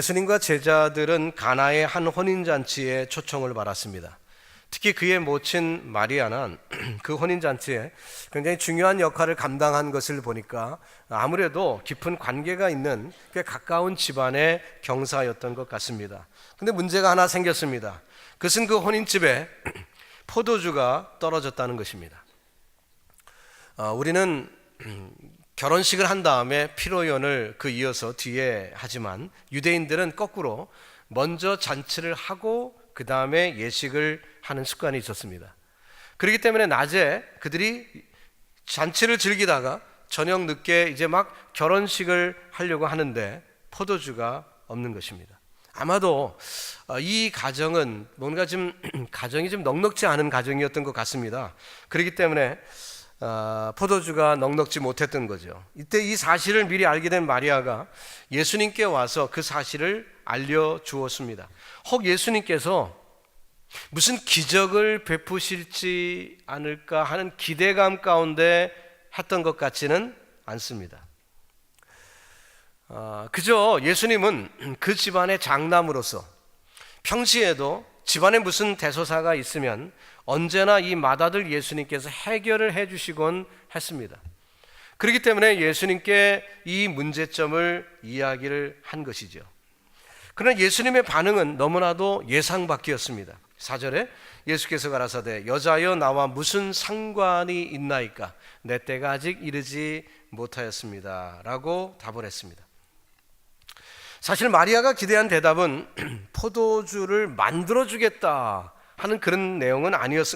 예수님과 제자들은 가나의 한 혼인잔치에 초청을 받았습니다. 특히 그의 모친 마리아는 그 혼인잔치에 굉장히 중요한 역할을 감당한 것을 보니까 아무래도 깊은 관계가 있는 꽤 가까운 집안의 경사였던 것 같습니다. 근데 문제가 하나 생겼습니다. 그것은 그 혼인집에 포도주가 떨어졌다는 것입니다. 어, 우리는 결혼식을 한 다음에 피로연을 그 이어서 뒤에 하지만 유대인들은 거꾸로 먼저 잔치를 하고 그 다음에 예식을 하는 습관이 있었습니다. 그렇기 때문에 낮에 그들이 잔치를 즐기다가 저녁 늦게 이제 막 결혼식을 하려고 하는데 포도주가 없는 것입니다. 아마도 어, 이 가정은 뭔가 좀 가정이 좀 넉넉지 않은 가정이었던 것 같습니다. 그렇기 때문에 어, 포도주가 넉넉지 못했던 거죠. 이때 이 사실을 미리 알게 된 마리아가 예수님께 와서 그 사실을 알려 주었습니다. 혹 예수님께서 무슨 기적을 베푸실지 않을까 하는 기대감 가운데 했던 것 같지는 않습니다. 어, 그저 예수님은 그 집안의 장남으로서 평시에도 집안에 무슨 대소사가 있으면 언제나 이 맏아들 예수님께서 해결을 해 주시곤 했습니다. 그렇기 때문에 예수님께 이 문제점을 이야기를 한 것이죠. 그러나 예수님의 반응은 너무나도 예상 밖이었습니다. 4절에 예수께서 가라사대 여자여 나와 무슨 상관이 있나이까 내 때가 아직 이르지 못하였습니다. 라고 답을 했습니다. 사실 마리아가 기대한 대답은 포도주를 만들어 주겠다 하는 그런 내용은 아니었,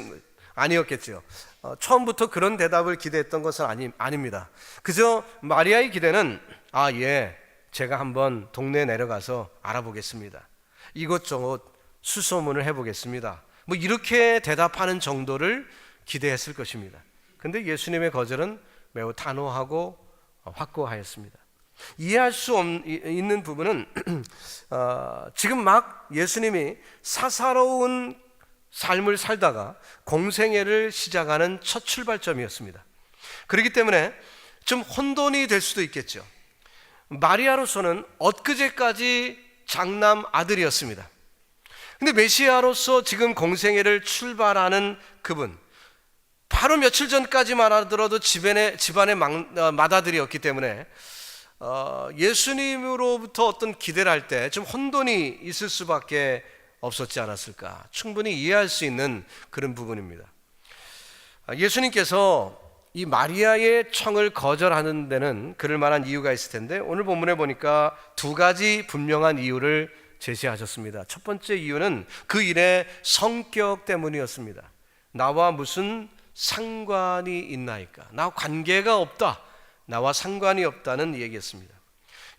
아니었겠죠. 어, 처음부터 그런 대답을 기대했던 것은 아니, 아닙니다. 그저 마리아의 기대는 아, 예, 제가 한번 동네에 내려가서 알아보겠습니다. 이것저것 수소문을 해보겠습니다. 뭐 이렇게 대답하는 정도를 기대했을 것입니다. 근데 예수님의 거절은 매우 단호하고 확고하였습니다. 이해할 수 있는 부분은 어, 지금 막 예수님이 사사로운 삶을 살다가 공생애를 시작하는 첫 출발점이었습니다. 그렇기 때문에 좀 혼돈이 될 수도 있겠죠. 마리아로서는 엊그제까지 장남 아들이었습니다. 근데 메시아로서 지금 공생애를 출발하는 그분, 바로 며칠 전까지만 하더라도 집안의, 집안의 어, 맏아들이었기 때문에 어, 예수님으로부터 어떤 기대를 할 때 좀 혼돈이 있을 수밖에 없었지 않았을까. 충분히 이해할 수 있는 그런 부분입니다. 아, 예수님께서 이 마리아의 청을 거절하는 데는 그럴 만한 이유가 있을 텐데 오늘 본문에 보니까 두 가지 분명한 이유를 제시하셨습니다. 첫 번째 이유는 그 일의 성격 때문이었습니다. 나와 무슨 상관이 있나이까? 나 관계가 없다. 나와 상관이 없다는 얘기였습니다.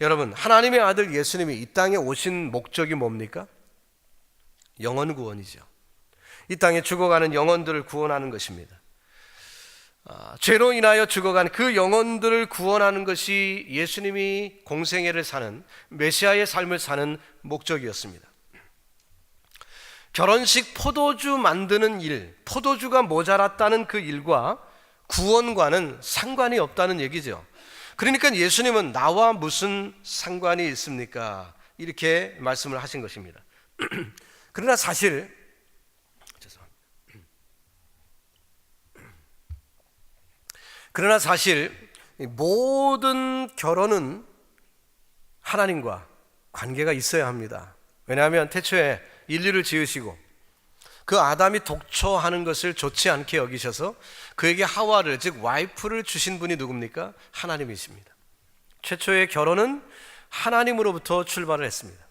여러분, 하나님의 아들 예수님이 이 땅에 오신 목적이 뭡니까? 영원 구원이죠. 이 땅에 죽어가는 영혼들을 구원하는 것입니다. 아, 죄로 인하여 죽어간 그 영혼들을 구원하는 것이 예수님이 공생애를 사는 메시아의 삶을 사는 목적이었습니다. 결혼식 포도주 만드는 일, 포도주가 모자랐다는 그 일과 구원과는 상관이 없다는 얘기죠. 그러니까 예수님은 나와 무슨 상관이 있습니까? 이렇게 말씀을 하신 것입니다. 그러나 사실 그러나 사실 모든 결혼은 하나님과 관계가 있어야 합니다. 왜냐하면 태초에 인류를 지으시고 그 아담이 독초하는 것을 좋지 않게 여기셔서 그에게 하와를 즉 와이프를 주신 분이 누굽니까? 하나님이십니다. 최초의 결혼은 하나님으로부터 출발을 했습니다.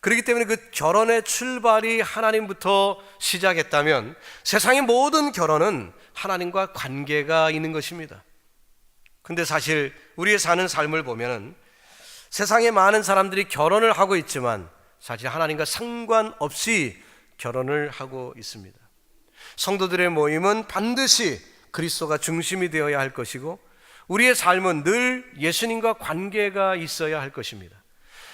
그렇기 때문에 그 결혼의 출발이 하나님부터 시작했다면 세상의 모든 결혼은 하나님과 관계가 있는 것입니다. 근데 사실 우리의 사는 삶을 보면은 세상에 많은 사람들이 결혼을 하고 있지만 사실 하나님과 상관없이 결혼을 하고 있습니다. 성도들의 모임은 반드시 그리스도가 중심이 되어야 할 것이고 우리의 삶은 늘 예수님과 관계가 있어야 할 것입니다.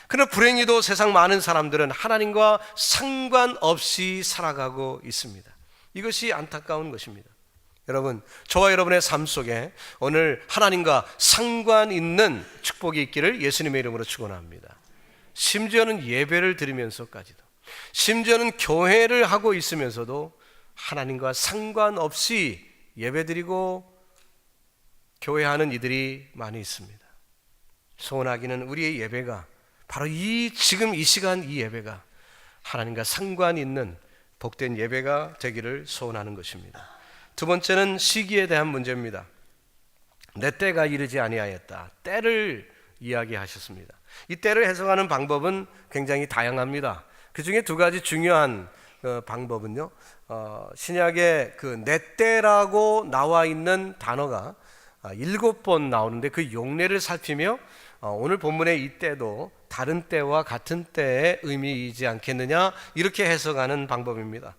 그러나 불행히도 세상 많은 사람들은 하나님과 상관없이 살아가고 있습니다. 이것이 안타까운 것입니다. 여러분, 저와 여러분의 삶 속에 오늘 하나님과 상관 있는 축복이 있기를 예수님의 이름으로 축원합니다. 심지어는 예배를 드리면서까지도 심지어는 교회를 하고 있으면서도 하나님과 상관없이 예배드리고 교회하는 이들이 많이 있습니다. 소원하기는 우리의 예배가 바로 이 지금 이 시간 이 예배가 하나님과 상관 있는 복된 예배가 되기를 소원하는 것입니다. 두 번째는 시기에 대한 문제입니다. 내 때가 이르지 아니하였다. 때를 이야기하셨습니다. 이 때를 해석하는 방법은 굉장히 다양합니다. 그 중에 두 가지 중요한 어, 방법은요. 어, 신약에 그내 때라고 나와 있는 단어가 아, 일곱 번 나오는데 그 용례를 살피며 어, 오늘 본문의 이 때도 다른 때와 같은 때의 의미이지 않겠느냐 이렇게 해석하는 방법입니다.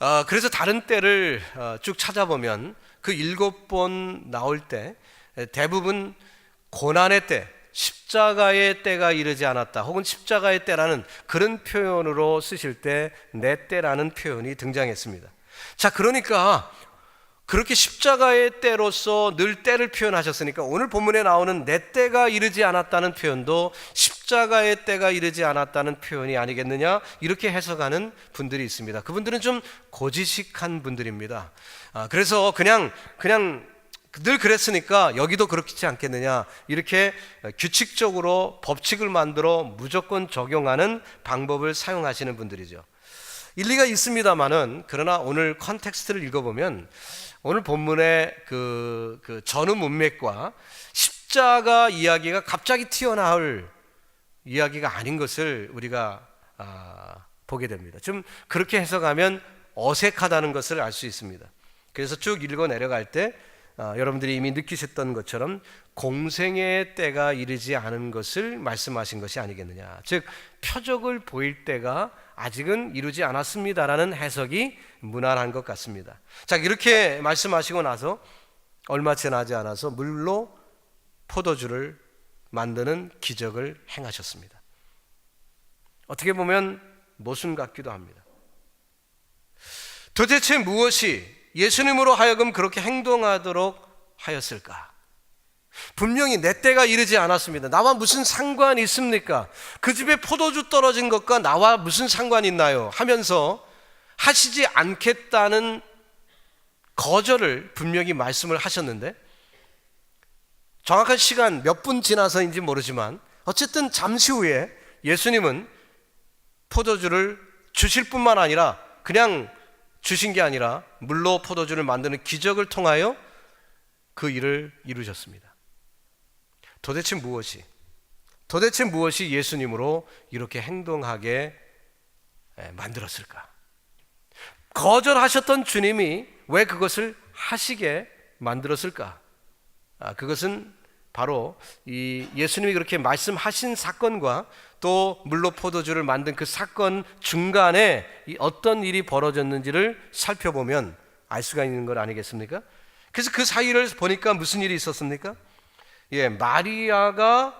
어, 그래서 다른 때를 어, 쭉 찾아보면 그 일곱 번 나올 때 대부분 고난의 때, 십자가의 때가 이르지 않았다. 혹은 십자가의 때라는 그런 표현으로 쓰실 때 내 때라는 표현이 등장했습니다. 자, 그러니까 그렇게 십자가의 때로서 늘 때를 표현하셨으니까 오늘 본문에 나오는 내 때가 이르지 않았다는 표현도 십자가의 때가 이르지 않았다는 표현이 아니겠느냐 이렇게 해석하는 분들이 있습니다. 그분들은 좀 고지식한 분들입니다. 아, 그래서 그냥 그냥 늘 그랬으니까 여기도 그렇지 않겠느냐 이렇게 규칙적으로 법칙을 만들어 무조건 적용하는 방법을 사용하시는 분들이죠. 일리가 있습니다만은 그러나 오늘 컨텍스트를 읽어보면 오늘 본문의 그, 그 전후 문맥과 십자가 이야기가 갑자기 튀어나올 이야기가 아닌 것을 우리가 아, 보게 됩니다. 좀 그렇게 해석하면 어색하다는 것을 알 수 있습니다. 그래서 쭉 읽어 내려갈 때 아, 여러분들이 이미 느끼셨던 것처럼 공생의 때가 이르지 않은 것을 말씀하신 것이 아니겠느냐. 즉 표적을 보일 때가 아직은 이루지 않았습니다라는 해석이 무난한 것 같습니다. 자, 이렇게 말씀하시고 나서 얼마 지나지 않아서 물로 포도주를 만드는 기적을 행하셨습니다. 어떻게 보면 모순 같기도 합니다. 도대체 무엇이 예수님으로 하여금 그렇게 행동하도록 하였을까? 분명히 내 때가 이르지 않았습니다. 나와 무슨 상관이 있습니까? 그 집에 포도주 떨어진 것과 나와 무슨 상관이 있나요? 하면서 하시지 않겠다는 거절을 분명히 말씀을 하셨는데 정확한 시간 몇 분 지나서인지 모르지만 어쨌든 잠시 후에 예수님은 포도주를 주실 뿐만 아니라 그냥 주신 게 아니라 물로 포도주를 만드는 기적을 통하여 그 일을 이루셨습니다. 도대체 무엇이 도대체 무엇이 예수님으로 이렇게 행동하게 만들었을까? 거절하셨던 주님이 왜 그것을 하시게 만들었을까? 아, 그것은 바로 이 예수님이 그렇게 말씀하신 사건과 또 물로 포도주를 만든 그 사건 중간에 어떤 일이 벌어졌는지를 살펴보면 알 수가 있는 것 아니겠습니까? 그래서 그 사이를 보니까 무슨 일이 있었습니까? 예, 마리아가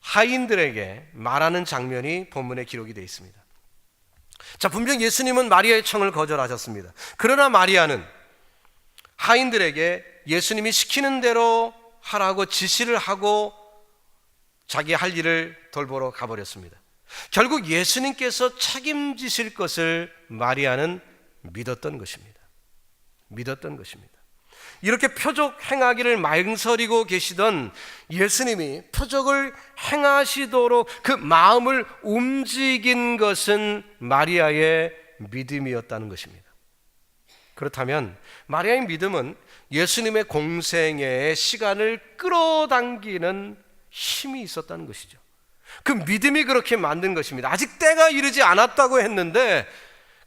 하인들에게 말하는 장면이 본문에 기록이 되어 있습니다. 자, 분명 예수님은 마리아의 청을 거절하셨습니다. 그러나 마리아는 하인들에게 예수님이 시키는 대로 하라고 지시를 하고 자기 할 일을 돌보러 가버렸습니다. 결국 예수님께서 책임지실 것을 마리아는 믿었던 것입니다. 믿었던 것입니다. 이렇게 표적 행하기를 망설이고 계시던 예수님이 표적을 행하시도록 그 마음을 움직인 것은 마리아의 믿음이었다는 것입니다. 그렇다면 마리아의 믿음은 예수님의 공생애의 시간을 끌어당기는 힘이 있었다는 것이죠. 그 믿음이 그렇게 만든 것입니다. 아직 때가 이르지 않았다고 했는데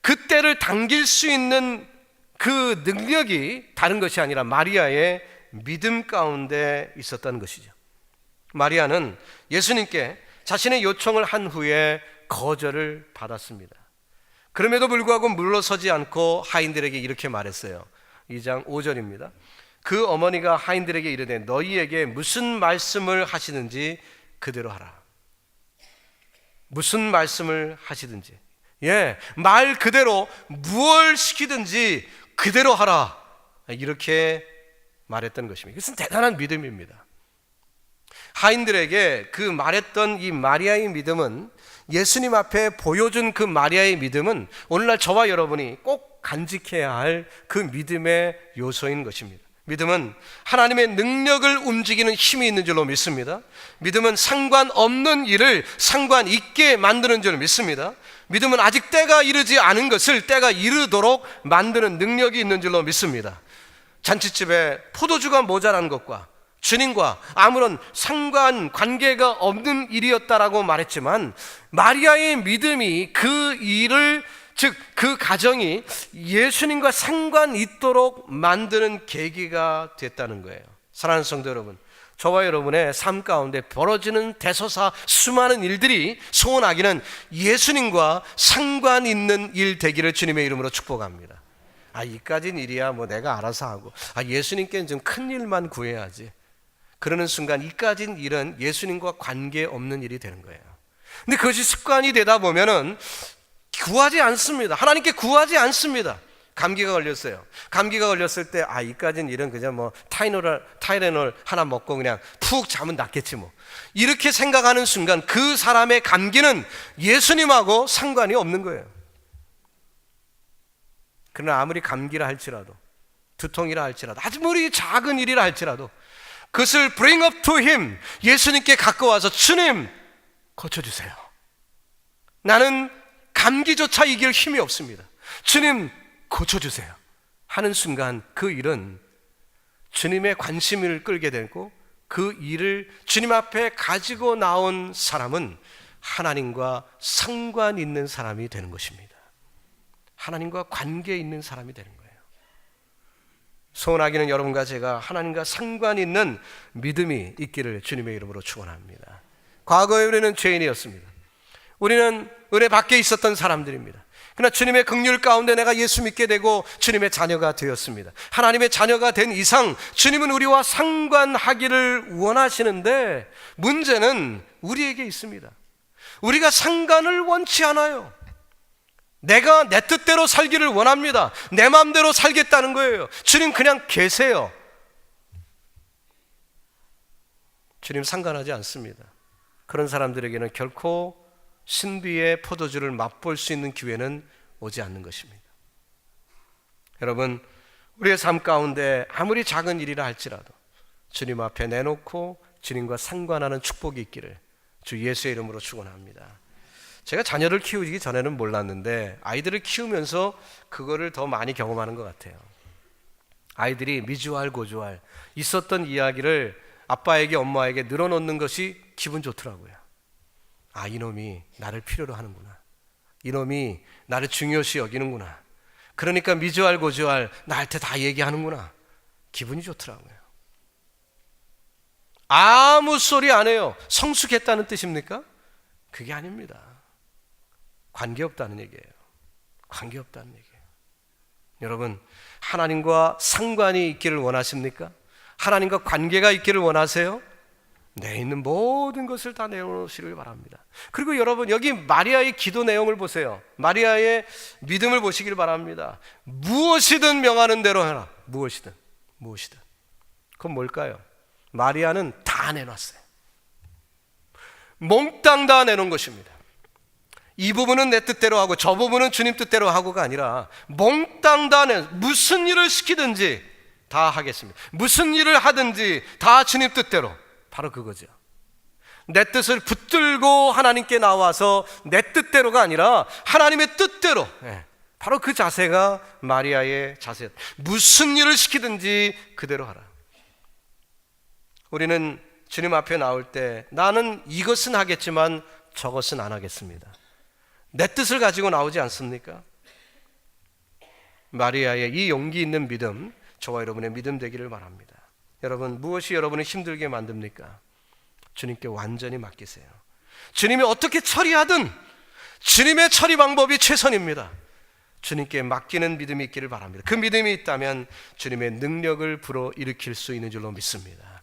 그 때를 당길 수 있는 그 능력이 다른 것이 아니라 마리아의 믿음 가운데 있었다는 것이죠. 마리아는 예수님께 자신의 요청을 한 후에 거절을 받았습니다. 그럼에도 불구하고 물러서지 않고 하인들에게 이렇게 말했어요. 2장 5절입니다. 그 어머니가 하인들에게 이르되 너희에게 무슨 말씀을 하시는지 그대로 하라. 무슨 말씀을 하시든지. 예, 말 그대로 무엇 시키든지 그대로 하라. 이렇게 말했던 것입니다. 이것은 대단한 믿음입니다. 하인들에게 그 말했던 이 마리아의 믿음은 예수님 앞에 보여준 그 마리아의 믿음은 오늘날 저와 여러분이 꼭 간직해야 할 그 믿음의 요소인 것입니다. 믿음은 하나님의 능력을 움직이는 힘이 있는 줄로 믿습니다. 믿음은 상관없는 일을 상관 있게 만드는 줄 믿습니다. 믿음은 아직 때가 이르지 않은 것을 때가 이르도록 만드는 능력이 있는 줄로 믿습니다. 잔치집에 포도주가 모자란 것과 주님과 아무런 상관 관계가 없는 일이었다라고 말했지만 마리아의 믿음이 그 일을 즉 그 가정이 예수님과 상관 있도록 만드는 계기가 됐다는 거예요. 사랑하는 성도 여러분, 저와 여러분의 삶 가운데 벌어지는 대소사 수많은 일들이 소원하기는 예수님과 상관 있는 일 되기를 주님의 이름으로 축복합니다. 아, 이까진 일이야 뭐 내가 알아서 하고 아, 예수님께는 좀 큰 일만 구해야지. 그러는 순간 이까진 일은 예수님과 관계 없는 일이 되는 거예요. 근데 그것이 습관이 되다 보면은 구하지 않습니다. 하나님께 구하지 않습니다. 감기가 걸렸어요. 감기가 걸렸을 때, 아, 이까진 일은 그냥 뭐 타이노를, 타이레놀 하나 먹고 그냥 푹 자면 낫겠지 뭐. 이렇게 생각하는 순간 그 사람의 감기는 예수님하고 상관이 없는 거예요. 그러나 아무리 감기라 할지라도, 두통이라 할지라도, 아무리 작은 일이라 할지라도, 그것을 bring up to him, 예수님께 갖고 와서 주님, 고쳐주세요. 나는 감기조차 이길 힘이 없습니다. 주님, 고쳐주세요. 하는 순간 그 일은 주님의 관심을 끌게 되고 그 일을 주님 앞에 가지고 나온 사람은 하나님과 상관 있는 사람이 되는 것입니다. 하나님과 관계 있는 사람이 되는 거예요. 소원하기는 여러분과 제가 하나님과 상관 있는 믿음이 있기를 주님의 이름으로 축원합니다. 과거에 우리는 죄인이었습니다. 우리는 은혜 밖에 있었던 사람들입니다. 그러나 주님의 긍휼 가운데 내가 예수 믿게 되고 주님의 자녀가 되었습니다. 하나님의 자녀가 된 이상 주님은 우리와 상관하기를 원하시는데 문제는 우리에게 있습니다. 우리가 상관을 원치 않아요. 내가 내 뜻대로 살기를 원합니다. 내 마음대로 살겠다는 거예요. 주님 그냥 계세요. 주님 상관하지 않습니다. 그런 사람들에게는 결코 신비의 포도주를 맛볼 수 있는 기회는 오지 않는 것입니다. 여러분, 우리의 삶 가운데 아무리 작은 일이라 할지라도 주님 앞에 내놓고 주님과 상관하는 축복이 있기를 주 예수의 이름으로 축원합니다. 제가 자녀를 키우기 전에는 몰랐는데 아이들을 키우면서 그거를 더 많이 경험하는 것 같아요. 아이들이 미주알 고주알 있었던 이야기를 아빠에게 엄마에게 늘어놓는 것이 기분 좋더라고요. 아, 이놈이 나를 필요로 하는구나. 이놈이 나를 중요시 여기는구나. 그러니까 미주알 고주알 나한테 다 얘기하는구나. 기분이 좋더라고요. 아무 소리 안 해요. 성숙했다는 뜻입니까? 그게 아닙니다. 관계없다는 얘기예요. 관계없다는 얘기예요. 여러분, 하나님과 상관이 있기를 원하십니까? 하나님과 관계가 있기를 원하세요? 내 있는 모든 것을 다 내놓으시길 바랍니다. 그리고 여러분, 여기 마리아의 기도 내용을 보세요. 마리아의 믿음을 보시길 바랍니다. 무엇이든 명하는 대로 해라. 무엇이든, 무엇이든. 그건 뭘까요? 마리아는 다 내놨어요. 몽땅 다 내놓은 것입니다. 이 부분은 내 뜻대로 하고 저 부분은 주님 뜻대로 하고가 아니라 몽땅 다 내, 무슨 일을 시키든지 다 하겠습니다. 무슨 일을 하든지 다 주님 뜻대로. 바로 그거죠. 내 뜻을 붙들고 하나님께 나와서 내 뜻대로가 아니라 하나님의 뜻대로. 예, 바로 그 자세가 마리아의 자세. 무슨 일을 시키든지 그대로 하라. 우리는 주님 앞에 나올 때 나는 이것은 하겠지만 저것은 안 하겠습니다. 내 뜻을 가지고 나오지 않습니까? 마리아의 이 용기 있는 믿음, 저와 여러분의 믿음 되기를 바랍니다. 여러분, 무엇이 여러분을 힘들게 만듭니까? 주님께 완전히 맡기세요. 주님이 어떻게 처리하든 주님의 처리 방법이 최선입니다. 주님께 맡기는 믿음이 있기를 바랍니다. 그 믿음이 있다면 주님의 능력을 불어 일으킬 수 있는 줄로 믿습니다.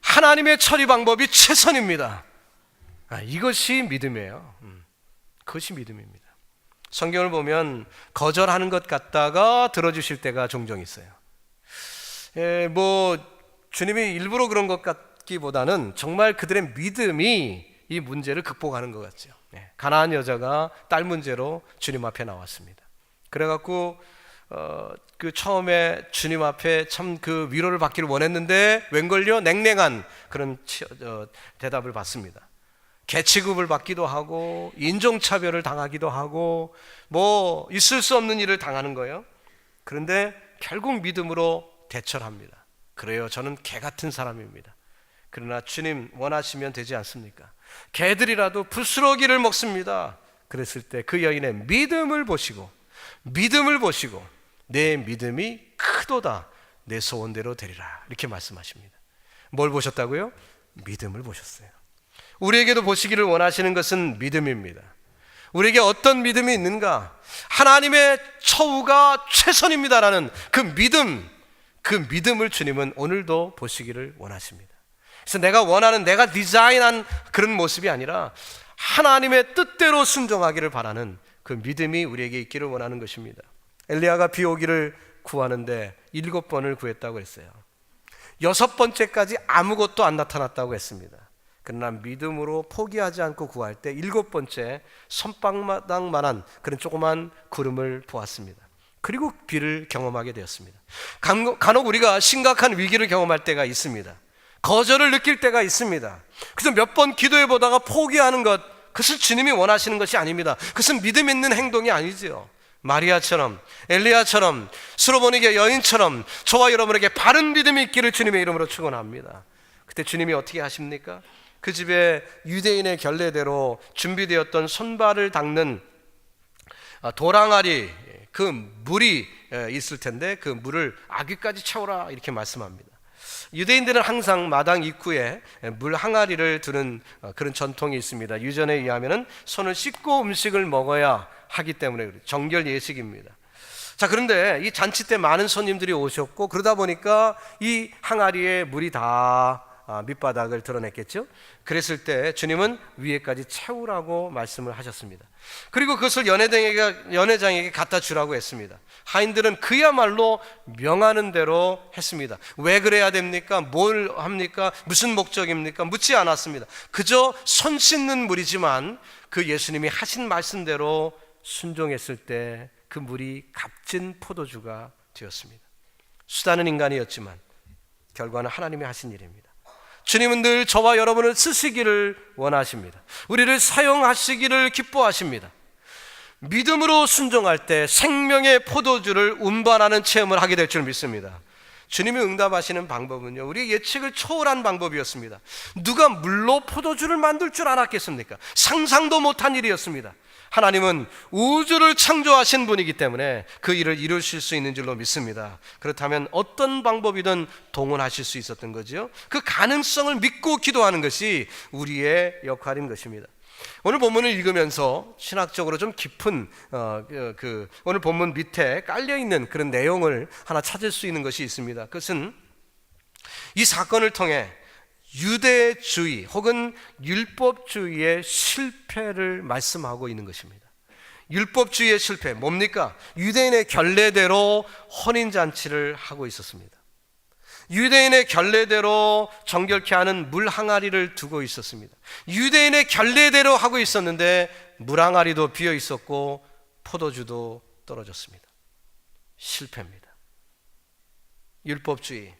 하나님의 처리 방법이 최선입니다. 아, 이것이 믿음이에요. 음, 그것이 믿음입니다. 성경을 보면 거절하는 것 같다가 들어주실 때가 종종 있어요. 예, 뭐 주님이 일부러 그런 것 같, 같기보다는 정말 그들의 믿음이 이 문제를 극복하는 것 같죠. 예, 가나안 여자가 딸 문제로 주님 앞에 나왔습니다. 그래갖고 어, 그 처음에 주님 앞에 참 그 위로를 받기를 원했는데 웬걸요 냉랭한 그런 치, 어, 대답을 받습니다. 개취급을 받기도 하고 인종차별을 당하기도 하고 뭐 있을 수 없는 일을 당하는 거예요. 그런데 결국 믿음으로 대처를 합니다. 그래요. 저는 개 같은 사람입니다. 그러나 주님 원하시면 되지 않습니까? 개들이라도 부스러기를 먹습니다. 그랬을 때 그 여인의 믿음을 보시고 믿음을 보시고 내 믿음이 크도다 내 소원대로 되리라 이렇게 말씀하십니다. 뭘 보셨다고요? 믿음을 보셨어요. 우리에게도 보시기를 원하시는 것은 믿음입니다. 우리에게 어떤 믿음이 있는가? 하나님의 처우가 최선입니다라는 그 믿음, 그 믿음을 주님은 오늘도 보시기를 원하십니다. 그래서 내가 원하는 내가 디자인한 그런 모습이 아니라 하나님의 뜻대로 순종하기를 바라는 그 믿음이 우리에게 있기를 원하는 것입니다. 엘리야가 비 오기를 구하는데 일곱 번을 구했다고 했어요. 여섯 번째까지 아무것도 안 나타났다고 했습니다. 그러나 믿음으로 포기하지 않고 구할 때 일곱 번째 손바닥만한 그런 조그만 구름을 보았습니다. 그리고 비를 경험하게 되었습니다. 간혹 우리가 심각한 위기를 경험할 때가 있습니다. 거절을 느낄 때가 있습니다. 그래서 몇 번 기도해 보다가 포기하는 것, 그것은 주님이 원하시는 것이 아닙니다. 그것은 믿음 있는 행동이 아니죠. 마리아처럼 엘리야처럼 수로보니게 여인처럼 저와 여러분에게 바른 믿음이 있기를 주님의 이름으로 축원합니다. 그때 주님이 어떻게 하십니까? 그 집에 유대인의 결례대로 준비되었던 손발을 닦는 아, 도랑아리 그 물이 있을 텐데 그 물을 아귀까지 채우라 이렇게 말씀합니다. 유대인들은 항상 마당 입구에 물 항아리를 두는 어, 그런 전통이 있습니다. 유전에 의하면은 손을 씻고 음식을 먹어야 하기 때문에 정결 예식입니다. 자, 그런데 이 잔치 때 많은 손님들이 오셨고 그러다 보니까 이 항아리에 물이 다 아, 밑바닥을 드러냈겠죠. 그랬을 때 주님은 위에까지 채우라고 말씀을 하셨습니다. 그리고 그것을 연회장에게, 연회장에게 갖다 주라고 했습니다. 하인들은 그야말로 명하는 대로 했습니다. 왜 그래야 됩니까? 뭘 합니까? 무슨 목적입니까? 묻지 않았습니다. 그저 손 씻는 물이지만 그 예수님이 하신 말씀대로 순종했을 때 그 물이 값진 포도주가 되었습니다. 수단은 인간이었지만 결과는 하나님이 하신 일입니다. 주님은 늘 저와 여러분을 쓰시기를 원하십니다. 우리를 사용하시기를 기뻐하십니다. 믿음으로 순종할 때 생명의 포도주를 운반하는 체험을 하게 될 줄 믿습니다. 주님이 응답하시는 방법은요, 우리 예측을 초월한 방법이었습니다. 누가 물로 포도주를 만들 줄 알았겠습니까? 상상도 못한 일이었습니다. 하나님은 우주를 창조하신 분이기 때문에 그 일을 이루실 수 있는 줄로 믿습니다. 그렇다면 어떤 방법이든 동원하실 수 있었던 거죠. 그 가능성을 믿고 기도하는 것이 우리의 역할인 것입니다. 오늘 본문을 읽으면서 신학적으로 좀 깊은 어, 그, 그 오늘 본문 밑에 깔려 있는 그런 내용을 하나 찾을 수 있는 것이 있습니다. 그것은 이 사건을 통해 유대주의 혹은 율법주의의 실패를 말씀하고 있는 것입니다. 율법주의의 실패 뭡니까? 유대인의 결례대로 혼인 잔치를 하고 있었습니다. 유대인의 결례대로 정결케 하는 물 항아리를 두고 있었습니다. 유대인의 결례대로 하고 있었는데 물 항아리도 비어 있었고 포도주도 떨어졌습니다. 실패입니다. 율법주의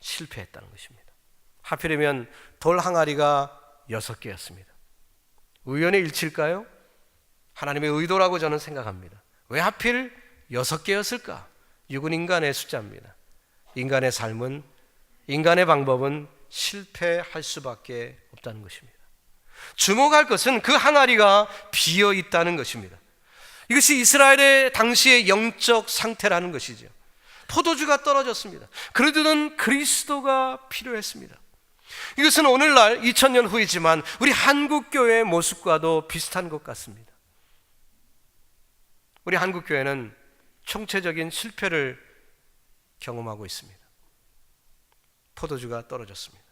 실패했다는 것입니다. 하필이면 돌 항아리가 여섯 개였습니다. 우연의 일치일까요? 하나님의 의도라고 저는 생각합니다. 왜 하필 여섯 개였을까? 육은 인간의 숫자입니다. 인간의 삶은 인간의 방법은 실패할 수밖에 없다는 것입니다. 주목할 것은 그 항아리가 비어 있다는 것입니다. 이것이 이스라엘의 당시의 영적 상태라는 것이죠. 포도주가 떨어졌습니다. 그러던 그리스도가 필요했습니다. 이것은 오늘날 2000년 후이지만 우리 한국 교회의 모습과도 비슷한 것 같습니다. 우리 한국 교회는 총체적인 실패를 경험하고 있습니다. 포도주가 떨어졌습니다.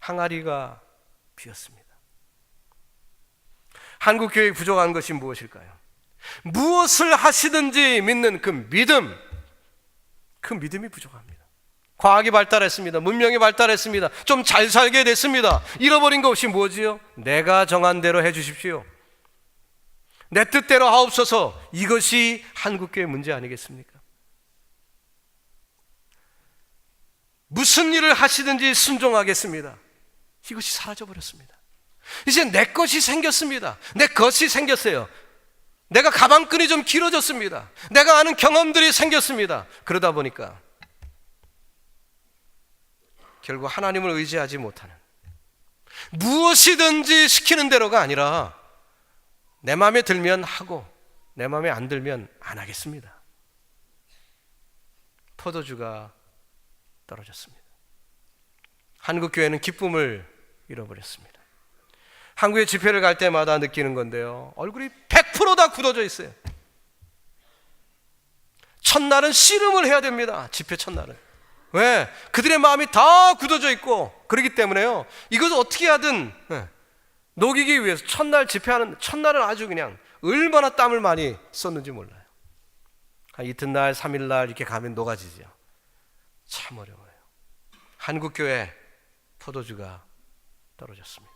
항아리가 비었습니다. 한국 교회 부족한 것이 무엇일까요? 무엇을 하시든지 믿는 그 믿음, 그 믿음이 부족합니다. 과학이 발달했습니다. 문명이 발달했습니다. 좀 잘 살게 됐습니다. 잃어버린 것이 뭐지요? 내가 정한 대로 해 주십시오. 내 뜻대로 하옵소서. 이것이 한국교회 문제 아니겠습니까? 무슨 일을 하시든지 순종하겠습니다. 이것이 사라져 버렸습니다. 이제 내 것이 생겼습니다. 내 것이 생겼어요. 내가 가방끈이 좀 길어졌습니다. 내가 아는 경험들이 생겼습니다. 그러다 보니까 결국 하나님을 의지하지 못하는 무엇이든지 시키는 대로가 아니라 내 마음에 들면 하고 내 마음에 안 들면 안 하겠습니다. 포도주가 떨어졌습니다. 한국 교회는 기쁨을 잃어버렸습니다. 한국에 집회를 갈 때마다 느끼는 건데요. 얼굴이 100%다 굳어져 있어요. 첫날은 씨름을 해야 됩니다. 집회 첫날은. 왜? 그들의 마음이 다 굳어져 있고 그렇기 때문에요. 이것을 어떻게 하든 예, 녹이기 위해서 첫날 집회하는 첫날은 아주 그냥 얼마나 땀을 많이 썼는지 몰라요. 한 이튿날, 삼일날 이렇게 가면 녹아지죠. 참 어려워요. 한국 교회 포도주가 떨어졌습니다.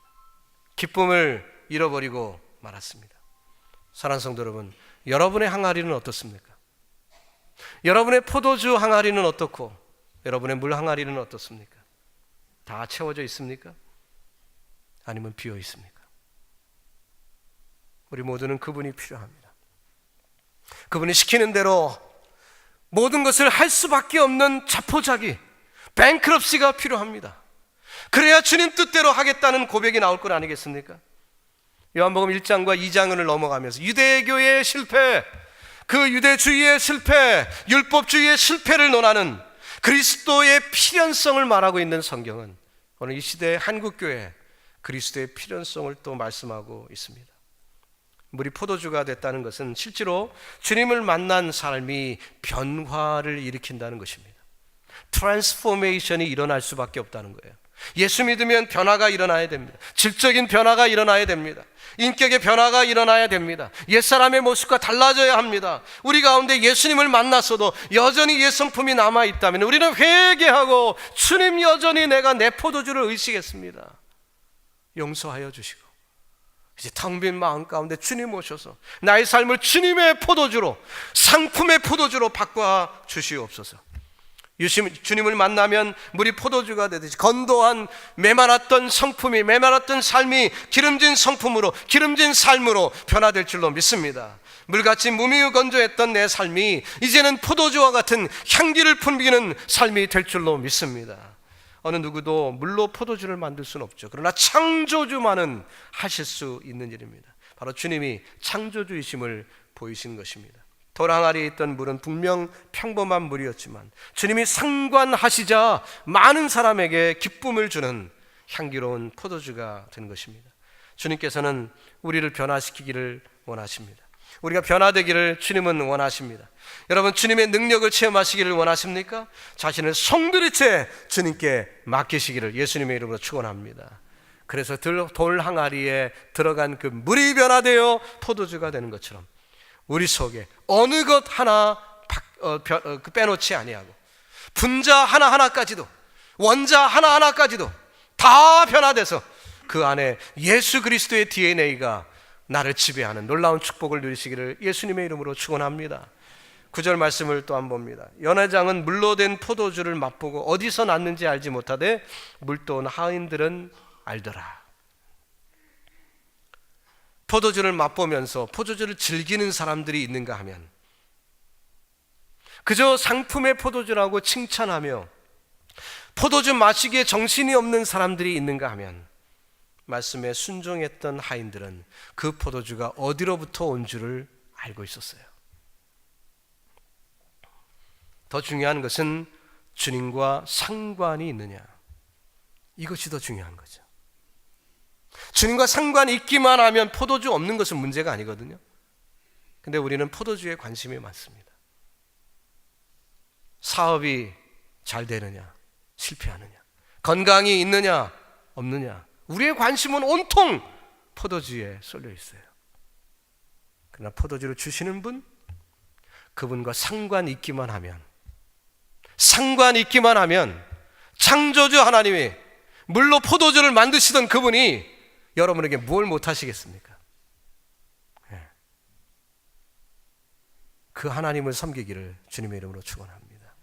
기쁨을 잃어버리고 말았습니다. 사랑하는 성도 여러분, 여러분의 항아리는 어떻습니까? 여러분의 포도주 항아리는 어떻고 여러분의 물 항아리는 어떻습니까? 다 채워져 있습니까? 아니면 비어 있습니까? 우리 모두는 그분이 필요합니다. 그분이 시키는 대로 모든 것을 할 수밖에 없는 자포자기, 뱅크럽시가 필요합니다. 그래야 주님 뜻대로 하겠다는 고백이 나올 것 아니겠습니까? 요한복음 1장과 2장을 넘어가면서 유대교의 실패, 그 유대주의의 실패, 율법주의의 실패를 논하는 그리스도의 필연성을 말하고 있는 성경은 오늘 이 시대의 한국 교회 그리스도의 필연성을 또 말씀하고 있습니다. 물이 포도주가 됐다는 것은 실제로 주님을 만난 삶이 변화를 일으킨다는 것입니다. 트랜스포메이션이 일어날 수밖에 없다는 거예요. 예수 믿으면 변화가 일어나야 됩니다. 질적인 변화가 일어나야 됩니다. 인격의 변화가 일어나야 됩니다. 옛사람의 모습과 달라져야 합니다. 우리 가운데 예수님을 만났어도 여전히 옛 성품이 남아 있다면 우리는 회개하고 주님 여전히 내가 내 포도주를 의식했습니다. 용서하여 주시고 이제 텅 빈 마음 가운데 주님 오셔서 나의 삶을 주님의 포도주로 상품의 포도주로 바꿔 주시옵소서. 주님을 만나면 물이 포도주가 되듯이 건도한 메마랐던 성품이 메마랐던 삶이 기름진 성품으로 기름진 삶으로 변화될 줄로 믿습니다. 물같이 무미건조했던 내 삶이 이제는 포도주와 같은 향기를 풍기는 삶이 될 줄로 믿습니다. 어느 누구도 물로 포도주를 만들 수는 없죠. 그러나 창조주만은 하실 수 있는 일입니다. 바로 주님이 창조주이심을 보이신 것입니다. 도랑아리에 있던 물은 분명 평범한 물이었지만 주님이 상관하시자 많은 사람에게 기쁨을 주는 향기로운 포도주가 된 것입니다. 주님께서는 우리를 변화시키기를 원하십니다. 우리가 변화되기를 주님은 원하십니다. 여러분 주님의 능력을 체험하시기를 원하십니까? 자신을 송두리째 주님께 맡기시기를 예수님의 이름으로 축원합니다. 그래서 돌 항아리에 들어간 그 물이 변화되어 포도주가 되는 것처럼 우리 속에 어느 것 하나 어, 어, 그 빼놓지 아니하고 분자 하나 하나까지도 원자 하나 하나까지도 다 변화돼서 그 안에 예수 그리스도의 DNA가 나를 지배하는 놀라운 축복을 누리시기를 예수님의 이름으로 축원합니다. 구절 말씀을 또 한 봅니다. 연회장은 물로 된 포도주를 맛보고 어디서 났는지 알지 못하되 물도 온 하인들은 알더라. 포도주를 맛보면서 포도주를 즐기는 사람들이 있는가 하면 그저 상품의 포도주라고 칭찬하며 포도주 마시기에 정신이 없는 사람들이 있는가 하면 말씀에 순종했던 하인들은 그 포도주가 어디로부터 온 줄을 알고 있었어요. 더 중요한 것은 주님과 상관이 있느냐. 이것이 더 중요한 거죠. 주님과 상관이 있기만 하면 포도주 없는 것은 문제가 아니거든요. 근데 우리는 포도주에 관심이 많습니다. 사업이 잘 되느냐, 실패하느냐, 건강이 있느냐, 없느냐. 우리의 관심은 온통 포도주에 쏠려 있어요. 그러나 포도주를 주시는 분, 그분과 상관 있기만 하면 상관 있기만 하면 창조주 하나님이 물로 포도주를 만드시던 그분이 여러분에게 뭘 못하시겠습니까? 예. 그 하나님을 섬기기를 주님의 이름으로 축원합니다.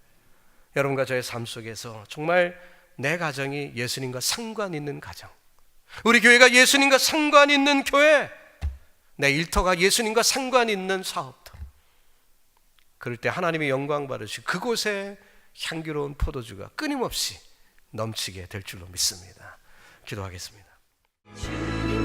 여러분과 저의 삶 속에서 정말 내 가정이 예수님과 상관 있는 가정, 우리 교회가 예수님과 상관 있는 교회, 내 일터가 예수님과 상관 있는 사업터. 그럴 때 하나님의 영광 받으시고 그곳에 향기로운 포도주가 끊임없이 넘치게 될 줄로 믿습니다. 기도하겠습니다. 주님